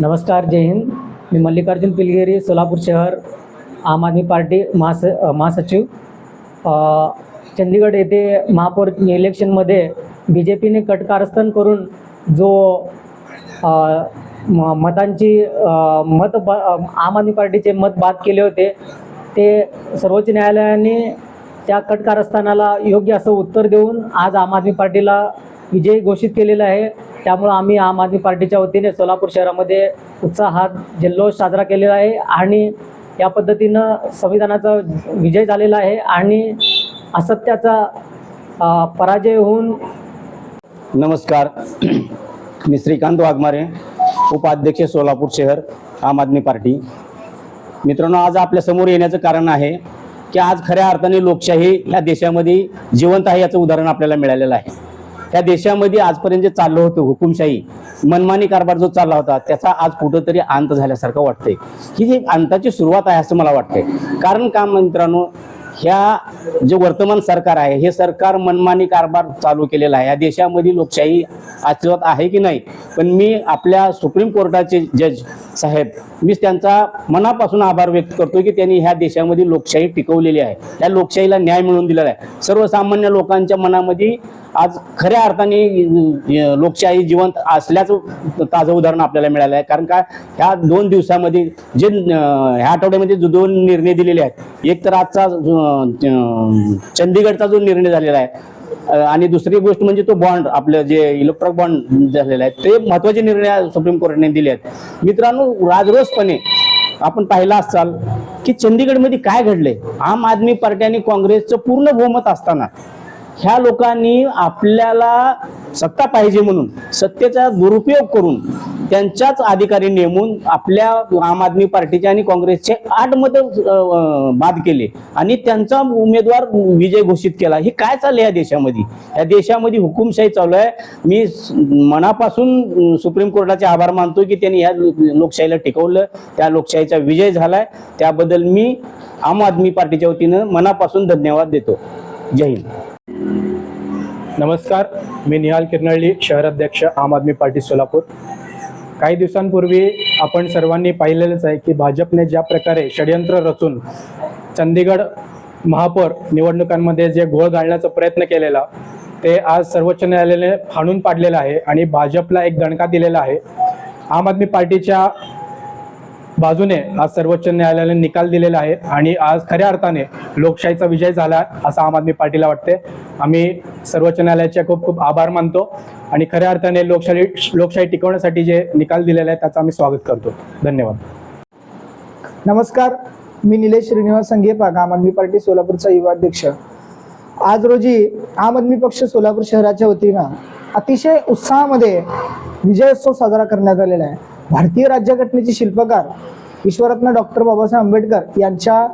नमस्कार जय हिंद. मी मल्लिकार्जुन पिलगिरी सोलापूर शहर आम आदमी पार्टी महास महासचिव. चंदीगड येथे महापौर इलेक्शनमध्ये बी जे पीने कटकारस्थान करून जो म मतांची मत ब आम आदमी पार्टीचे मत बाद केले होते ते सर्वोच्च न्यायालयाने त्या कटकारस्थानाला योग्य असं उत्तर देऊन आज आम आदमी पार्टीला विजयी घोषित केलेला आहे. त्यामुळं आम्ही आम आदमी पार्टीच्या वतीने सोलापूर शहरामध्ये उत्साहात जल्लोष साजरा केलेला आहे आणि या पद्धतीनं संविधानाचा विजय झालेला आहे आणि असत्याचा पराजय होऊन नमस्कार. मी श्रीकांत वाघमारे उपाध्यक्ष सोलापूर शहर आम आदमी पार्टी. मित्रांनो आज आपल्यासमोर येण्याचं कारण आहे की आज खऱ्या अर्थाने लोकशाही ह्या देशामध्ये जिवंत आहे याचं उदाहरण आपल्याला मिळालेलं आहे. ह्या देशामध्ये आजपर्यंत जे चाललं होतं हुकुमशाही मनमानी कारभार जो चालला होता त्याचा आज कुठंतरी अंत झाल्यासारखं वाटतंय. ही एक अंताची सुरुवात आहे असं मला वाटतंय. कारण का मित्रांनो ह्या जे वर्तमान सरकार आहे हे सरकार मनमानी कारभार चालू केलेला आहे. या देशामध्ये लोकशाही अस्तित्वात आहे की नाही? पण मी आपल्या सुप्रीम कोर्टाचे जज साहेब मी त्यांचा मनापासून आभार व्यक्त करतो की त्यांनी ह्या देशामध्ये लोकशाही टिकवलेली आहे. त्या लोकशाहीला न्याय मिळवून दिलेला आहे. सर्वसामान्य लोकांच्या मनामध्ये आज खऱ्या अर्थाने लोकशाही जिवंत असल्याचं ताजं उदाहरण आपल्याला मिळालं आहे. कारण का ह्या दोन दिवसामध्ये जे ह्या आठवड्यामध्ये जो दोन निर्णय दिलेले आहेत एक तर आजचा चंदीगडचा जो निर्णय झालेला आहे आणि दुसरी गोष्ट म्हणजे तो बॉन्ड आपलं जे इलेक्ट्रॉनिक बॉन्ड झालेला आहे ते महत्त्वाचे निर्णय सुप्रीम कोर्टाने दिले आहेत. मित्रांनो राजरोसपणे आपण पाहिला असाल की चंदीगडमध्ये काय घडलंय? आम आदमी पार्टी आणि काँग्रेसचं पूर्ण बहुमत असताना ह्या लोकांनी आपल्याला सत्ता पाहिजे म्हणून सत्तेचा दुरुपयोग करून त्यांच्याच अधिकारी नेमून आपल्या आम आदमी पार्टीचे आणि काँग्रेसचे आठ मत बाद केले. आणि त्यांचा उमेदवार विजय घोषित केला. हे काय चाललंय या देशामध्ये? या देशामध्ये हुकुमशाही चालू आहे. मी मनापासून सुप्रीम कोर्टाचे आभार मानतो की त्यांनी ह्या लोकशाहीला टिकवलं. त्या लोकशाहीचा विजय झालाय. त्याबद्दल मी आम आदमी पार्टीच्या वतीनं मनापासून धन्यवाद देतो. जय हिंद. नमस्कार मी निहाल किरनळी शहराध्यक्ष आम आदमी पार्टी सोलापूर. काही दिवसांपूर्वी आपण सर्वांनी पाहिलेलंच आहे की भाजपने ज्या प्रकारे षडयंत्र रचून चंदीगड महापौर निवडणुकांमध्ये जे घोळ घालण्याचा प्रयत्न केलेला ते आज सर्वोच्च न्यायालयाने हाणून पाडलेलं आहे आणि भाजपला एक दणका दिलेला आहे. आम आदमी पार्टीच्या बाजूने आज सर्वोच्च न्यायालयाने निकाल दिलेला आहे आणि आज खऱ्या अर्थाने लोकशाहीचा विजय झाला असं आम आदमी पार्टीला वाटते. आम्ही सर्वोच्च न्यायालयाचे खूप खूप आभार मानतो आणि खऱ्या अर्थाने लोकशाही लोकशाही टिकवण्यासाठी जे निकाल दिलेला आहे त्याचं आम्ही स्वागत करतो. धन्यवाद. नमस्कार. मी निलेश श्रीनिवास संघेपाक आम आदमी पार्टी सोलापूरचा युवा अध्यक्ष. आज रोजी आम आदमी पक्ष सोलापूर शहराच्या वतीनं अतिशय उत्साहामध्ये विजयोत्सव साजरा करण्यात आलेला आहे. भारतीय राज्यघटनेचे शिल्पकार विश्वरत्न डॉक्टर बाबासाहेब आंबेडकर यांच्या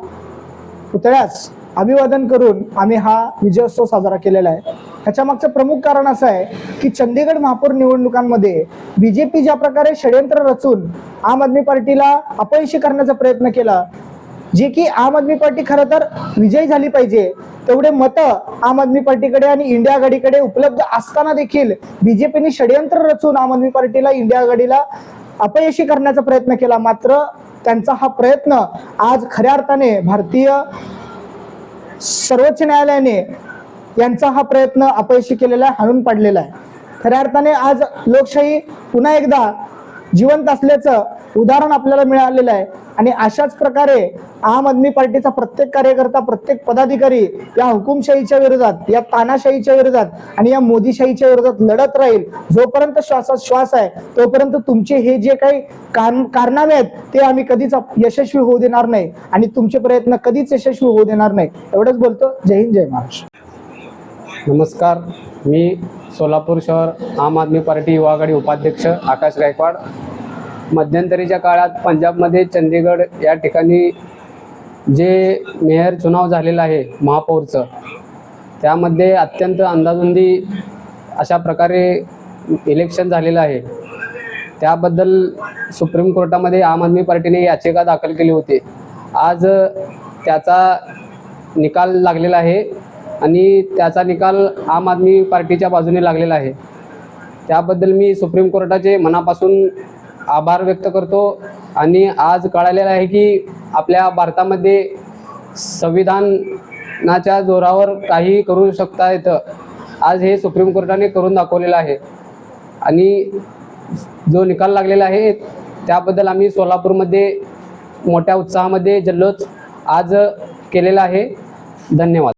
पुतळ्यास अभिवादन करून आम्ही हा विजयोत्सव साजरा केलेला आहे. ह्याच्यामागचं प्रमुख कारण असं आहे की चंदीगड महापौर निवडणुकांमध्ये बीजेपी ज्या प्रकारे षडयंत्र रचून आम आदमी पार्टीला अपयशी करण्याचा प्रयत्न केला जे की आम आदमी पार्टी खरं तर विजयी झाली पाहिजे तेवढे मतं आम आदमी पार्टीकडे आणि इंडिया आघाडीकडे उपलब्ध असताना देखील बीजेपीने षडयंत्र रचून आम आदमी पार्टीला इंडिया आघाडीला अपयशी करण्याचा प्रयत्न केला. मात्र त्यांचा हा प्रयत्न आज खऱ्या अर्थाने भारतीय सर्वोच्च न्यायालयाने यांचा हा प्रयत्न अपयशी केलेला आहे हाणून पाडलेला आहे. खऱ्या अर्थाने आज लोकशाही पुन्हा एकदा जिवंत असल्याचं उदाहरण आपल्याला मिळालेलं आहे. आणि अशाच प्रकारे आम आदमी पार्टीचा प्रत्येक कार्यकर्ता प्रत्येक पदाधिकारी या हुकुमशाहीच्या विरोधात या तानाशाहीच्या विरोधात आणि या मोदीशाहीच्या विरोधात लढत राहील. जोपर्यंत श्वासात श्वास आहे तोपर्यंत तुमचे हे जे काही कारनामे आहेत ते आम्ही कधीच यशस्वी होऊ देणार नाही आणि तुमचे प्रयत्न कधीच यशस्वी होऊ देणार नाही. एवढंच बोलतो. जय हिंद जय महाराष्ट्र. नमस्कार. मी सोलापूर शहर आम आदमी पार्टी युवा आघाडी उपाध्यक्ष आकाश गायकवाड. मध्यंतरीच्या काळात पंजाबमध्ये चंदीगड या ठिकाणी जे मेयर चुनाव झालेलं आहे महापौरचं त्यामध्ये अत्यंत अंदाधुंदी अशा प्रकारे इलेक्शन झालेलं आहे. त्याबद्दल सुप्रीम कोर्टामध्ये आम आदमी पार्टीने याचिका दाखल केली होती. आज त्याचा निकाल लागलेला आहे आणि त्याचा निकाल आम आदमी पार्टीच्या बाजूने लागलेला आहे. त्याबद्दल मी सुप्रीम कोर्टाचे मनापासून आभार व्यक्त करतो. आणि आज कळालेलं आहे की आपल्या भारतामध्ये संविधानाच्या जोरावर काही करू शकता येतं आज हे सुप्रीम कोर्टाने करून दाखवलेलं आहे. आणि जो निकाल लागलेला आहे त्याबद्दल आम्ही सोलापूरमध्ये मोठ्या उत्साहामध्ये जल्लोष आज केलेला आहे. धन्यवाद.